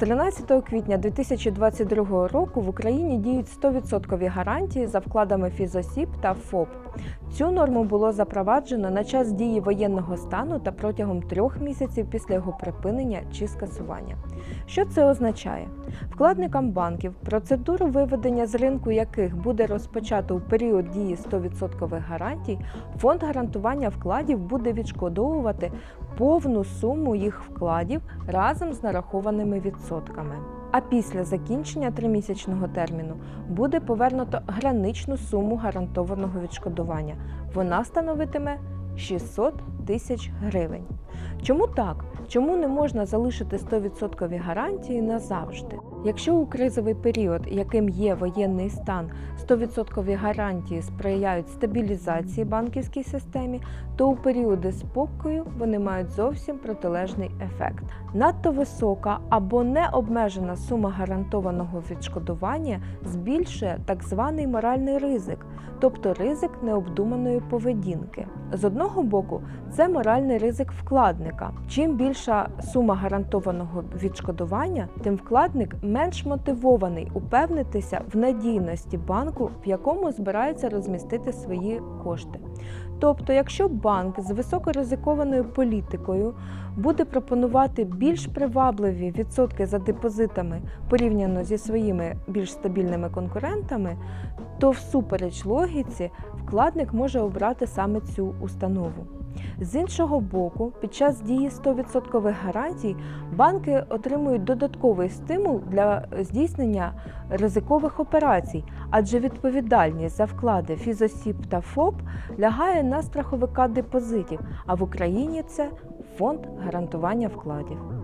13 квітня 2022 року в Україні діють 100% гарантії за вкладами фізосіб та ФОП. Цю норму було запроваджено на час дії воєнного стану та протягом трьох місяців після його припинення чи скасування. Що це означає? Вкладникам банків, процедуру виведення з ринку яких буде розпочато у період дії 100% гарантій, фонд гарантування вкладів буде відшкодовувати повну суму їх вкладів разом з нарахованими відсотками. А після закінчення тримісячного терміну буде повернуто граничну суму гарантованого відшкодування. Вона становитиме 600 тисяч гривень. Чому так? Чому не можна залишити 100% гарантії назавжди? Якщо у кризовий період, яким є воєнний стан, 100% гарантії сприяють стабілізації банківській системі, то у періоди спокою вони мають зовсім протилежний ефект. Надто висока або необмежена сума гарантованого відшкодування збільшує так званий моральний ризик, тобто ризик необдуманої поведінки. З одного боку, це моральний ризик вкладника. Чим більша сума гарантованого відшкодування, тим вкладник менш мотивований упевнитися в надійності банку, в якому збирається розмістити свої кошти. Тобто, якщо банк з високоризикованою політикою буде пропонувати більш привабливі відсотки за депозитами порівняно зі своїми більш стабільними конкурентами, то всупереч логіці вкладник може обрати саме цю установу. З іншого боку, під час дії 100% гарантій банки отримують додатковий стимул для здійснення ризикових операцій, адже відповідальність за вклади фізосіб та ФОП лягає на страховика депозитів, а в Україні це фонд гарантування вкладів.